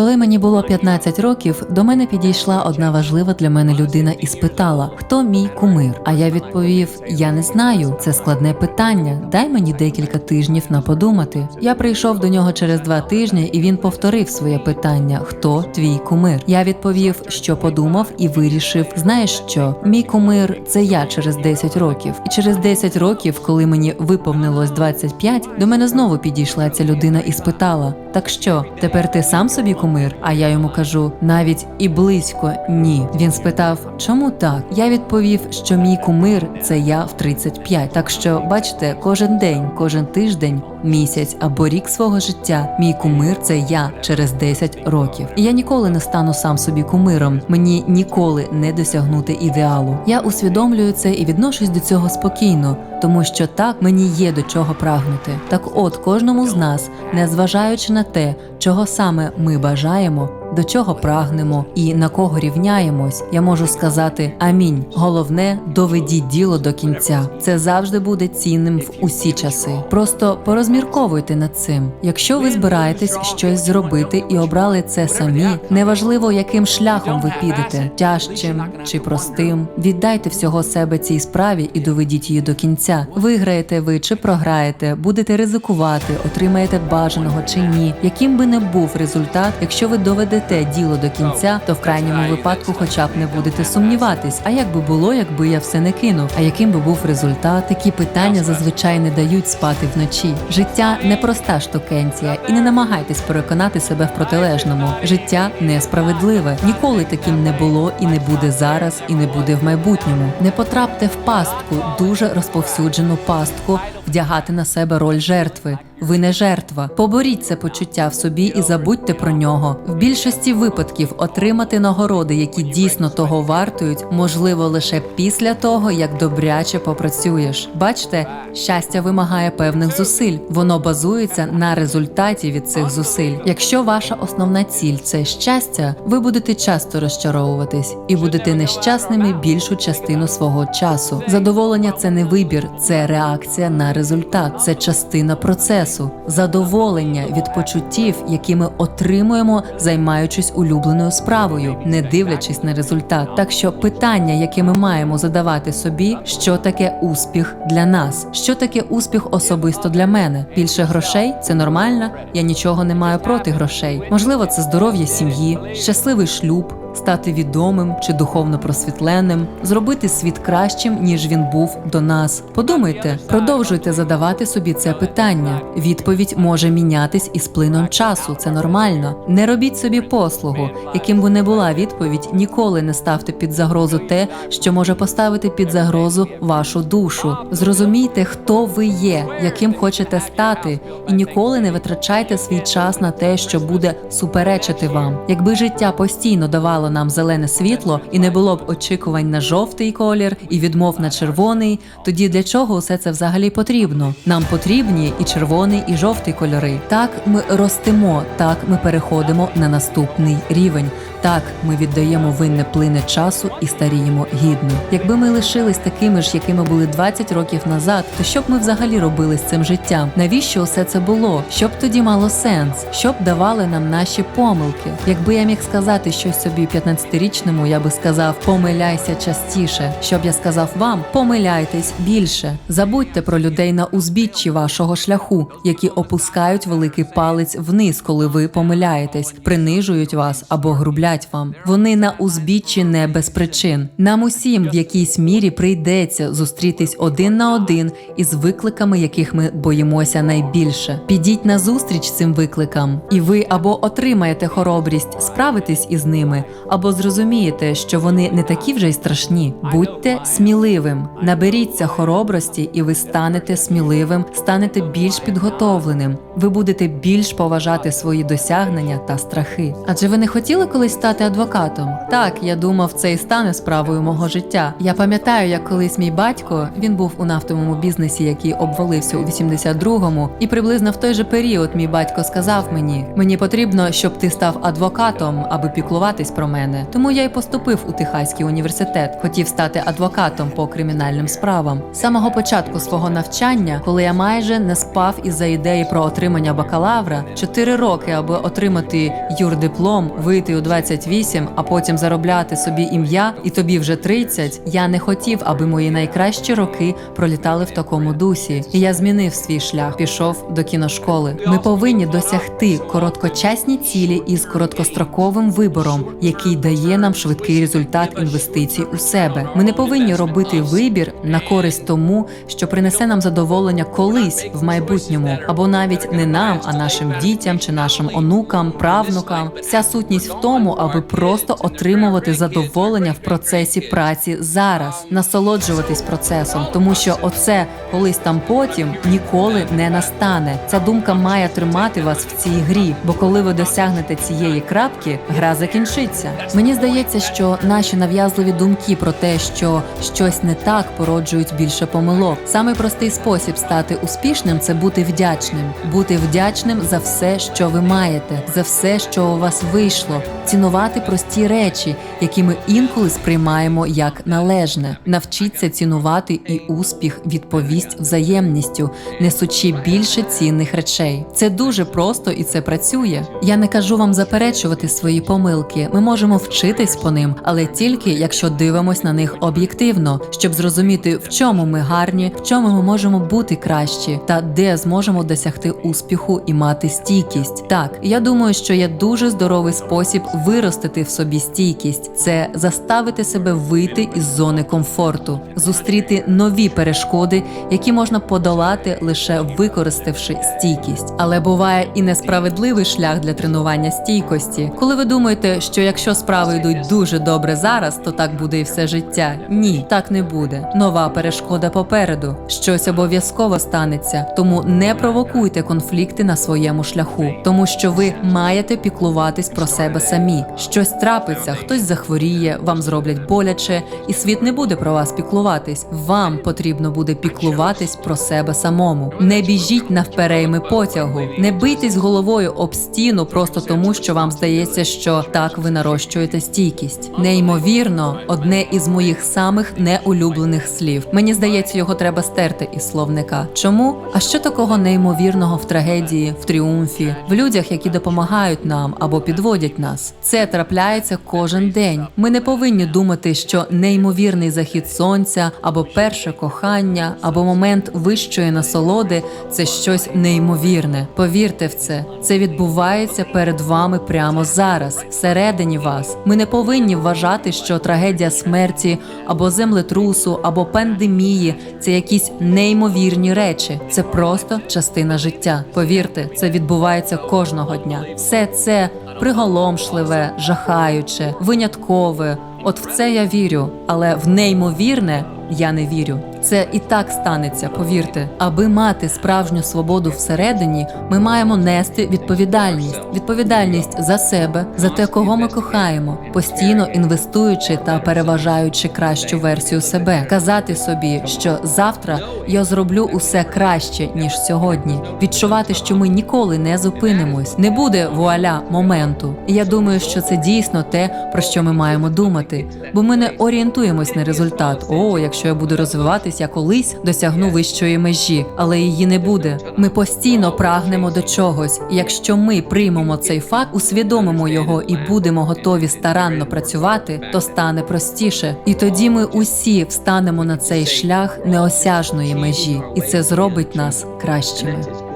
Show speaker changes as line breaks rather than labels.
Коли мені було 15 років, до мене підійшла одна важлива для мене людина і спитала, хто мій кумир. А я відповів: Я не знаю, це складне питання. Дай мені декілька тижнів на подумати. Я прийшов до нього через два тижні, і він повторив своє питання: Хто твій кумир? Я відповів, що подумав, і вирішив: знаєш що, мій кумир це я через 10 років. І через 10 років, коли мені виповнилось 25, до мене знову підійшла ця людина і спитала: Так що, тепер ти сам собі кумир? А я йому кажу: навіть і близько ні. Він спитав, чому так? Я відповів, що мій кумир це я в 35. Так що, бачите, кожен день, кожен тиждень, місяць або рік свого життя, мій кумир це я через 10 років. Я ніколи не стану сам собі кумиром. Мені ніколи не досягнути ідеалу. Я усвідомлюю це і відношусь до цього спокійно, тому що так мені є до чого прагнути. Так, от кожному з нас, незважаючи на те, чого саме ми бажаємо. До чого прагнемо і на кого рівняємось, я можу сказати амінь. Головне, доведіть діло до кінця. Це завжди буде цінним в усі часи. Просто порозмірковуйте над цим. Якщо ви збираєтесь щось зробити і обрали це самі, неважливо, яким шляхом ви підете, тяжчим чи простим. Віддайте всього себе цій справі і доведіть її до кінця. Виграєте ви чи програєте, будете ризикувати, отримаєте бажаного чи ні. Яким би не був результат, якщо ви доведете діло до кінця, то в крайньому випадку, хоча б не будете сумніватись. А як би було, якби я все не кинув? А яким би був результат? Такі питання зазвичай не дають спати вночі. Життя непроста штукенція, і не намагайтесь переконати себе в протилежному. Життя несправедливе. Ніколи таким не було і не буде зараз, і не буде в майбутньому. Не потрапте в пастку, дуже розповсюджену пастку, вдягати на себе роль жертви. Ви не жертва. Поборіть це почуття в собі і забудьте про нього. В більшості випадків отримати нагороди, які дійсно того вартують, можливо лише після того, як добряче попрацюєш. Бачите, щастя вимагає певних зусиль. Воно базується на результаті від цих зусиль. Якщо ваша основна ціль це щастя, ви будете часто розчаровуватись і будете нещасними більшу частину свого часу. Задоволення це не вибір, це реакція на результат, це частина процесу. Задоволення від почуттів, які ми отримуємо, займаючись улюбленою справою, не дивлячись на результат. Так що питання, яке ми маємо задавати собі, що таке успіх для нас, що таке успіх особисто для мене. Більше грошей це нормально. Я нічого не маю проти грошей. Можливо, це здоров'я сім'ї, щасливий шлюб. Стати відомим чи духовно просвітленим, зробити світ кращим, ніж він був до нас. Подумайте, продовжуйте задавати собі це питання. Відповідь може мінятись із плином часу. Це нормально. Не робіть собі послугу, яким би не була відповідь, ніколи не ставте під загрозу те, що може поставити під загрозу вашу душу. Зрозумійте, хто ви є, яким хочете стати, і ніколи не витрачайте свій час на те, що буде суперечити вам. Якби життя постійно давало нам зелене світло і не було б очікувань на жовтий колір і відмов на червоний, тоді для чого усе це взагалі потрібно? Нам потрібні і червоний, і жовтий кольори. Так ми ростемо, так ми переходимо на наступний рівень. Так, ми віддаємо винне плине часу і старіємо гідно. Якби ми лишились такими ж, якими були 20 років назад, то що б ми взагалі робили з цим життям? Навіщо усе це було? Що б тоді мало сенс? Що б давали нам наші помилки? Якби я міг сказати щось собі 15-річному, я би сказав: помиляйся частіше. Щоб я сказав вам, помиляйтесь більше. Забудьте про людей на узбіччі вашого шляху, які опускають великий палець вниз, коли ви помиляєтесь, принижують вас або грублять вам. Вони на узбіччі не без причин. Нам усім в якійсь мірі прийдеться зустрітись один на один із викликами, яких ми боїмося найбільше. Підіть на зустріч цим викликам, і ви або отримаєте хоробрість справитись із ними, або зрозумієте, що вони не такі вже й страшні. Будьте сміливим, наберіться хоробрості, і ви станете сміливим, станете більш підготовленим. Ви будете більш поважати свої досягнення та страхи. Адже ви не хотіли колись стати адвокатом? Так, я думав, це і стане справою мого життя. Я пам'ятаю, як колись мій батько він був у нафтовому бізнесі, який обвалився у 82-му, і приблизно в той же період мій батько сказав мені: мені потрібно, щоб ти став адвокатом, аби піклуватись про мене. Тому я й поступив у Техаський університет. Хотів стати адвокатом по кримінальним справам. З самого початку свого навчання, коли я майже не спав із-за ідеї про отримання бакалавра, 4 роки, аби отримати юрдиплом, вийти у 28, а потім заробляти собі ім'я, і тобі вже 30, я не хотів, аби мої найкращі роки пролітали в такому дусі. І я змінив свій шлях, пішов до кіношколи. Ми повинні досягти короткочасні цілі із короткостроковим вибором, який дає нам швидкий результат інвестицій у себе. Ми не повинні робити вибір на користь тому, що принесе нам задоволення колись в майбутньому, або навіть не нам, а нашим дітям чи нашим онукам, правнукам. Вся сутність в тому, аби просто отримувати задоволення в процесі праці зараз, насолоджуватись процесом, тому що оце колись там потім ніколи не настане. Ця думка має тримати вас в цій грі, бо коли ви досягнете цієї крапки, гра закінчиться. Мені здається, що наші нав'язливі думки про те, що щось не так, породжують більше помилок. Самий простий спосіб стати успішним це бути вдячним, бути вдячним за все, що ви маєте, за все, що у вас вийшло, цінувати прості речі, які ми інколи сприймаємо як належне. Навчіться цінувати і успіх відповість взаємністю, несучи більше цінних речей. Це дуже просто і це працює. Я не кажу вам заперечувати свої помилки. Ми можемо вчитись по ним, але тільки якщо дивимось на них об'єктивно, щоб зрозуміти, в чому ми гарні, в чому ми можемо бути кращі, та де зможемо досягти успіху і мати стійкість. Так, я думаю, що є дуже здоровий спосіб виростити в собі стійкість це заставити себе вийти із зони комфорту, зустріти нові перешкоди, які можна подолати лише використавши стійкість. Але буває і несправедливий шлях для тренування стійкості. Коли ви думаєте, що якщо справи йдуть дуже добре зараз, то так буде і все життя. Ні, так не буде. Нова перешкода попереду. Щось обов'язково станеться. Тому не провокуйте конфлікти на своєму шляху, тому що ви маєте піклуватись про себе самі. Щось трапиться, хтось захворіє, вам зроблять боляче, і світ не буде про вас піклуватись. Вам потрібно буде піклуватись про себе самому. Не біжіть навперейми потягу, не бийтесь головою об стіну просто тому, що вам здається, що так ви нарощуєте стійкість. Неймовірно, одне із моїх самих неулюблених слів. Мені здається, його треба стерти із словника. Чому? А що такого неймовірного в трагедії, в тріумфі, в людях, які допомагають нам або підводять нас? Це трапляється кожен день. Ми не повинні думати, що неймовірний захід сонця або перше кохання, або момент вищої насолоди це щось неймовірне. Повірте в це, це відбувається перед вами прямо зараз, всередині вас. Ми не повинні вважати, що трагедія смерті або землетрусу, або пандемії це якісь неймовірні речі. Це просто частина життя. Повірте, це відбувається кожного дня. Все це приголомшливе, жахаюче, виняткове. От в це я вірю, але в неймовірне я не вірю. Це і так станеться, повірте. Аби мати справжню свободу всередині, ми маємо нести відповідальність, відповідальність за себе, за те, кого ми кохаємо, постійно інвестуючи та переважаючи кращу версію себе, казати собі, що завтра я зроблю усе краще ніж сьогодні. Відчувати, що ми ніколи не зупинимось, не буде вуаля моменту. І я думаю, що це дійсно те, про що ми маємо думати, бо ми не орієнтуємось на результат. О, якщо я буду розвиватись, я колись досягну вищої межі, але її не буде. Ми постійно прагнемо до чогось. Якщо ми приймемо цей факт, усвідомимо його і будемо готові старанно працювати, то стане простіше. І тоді ми усі встанемо на цей шлях неосяжної межі, і це зробить нас кращими.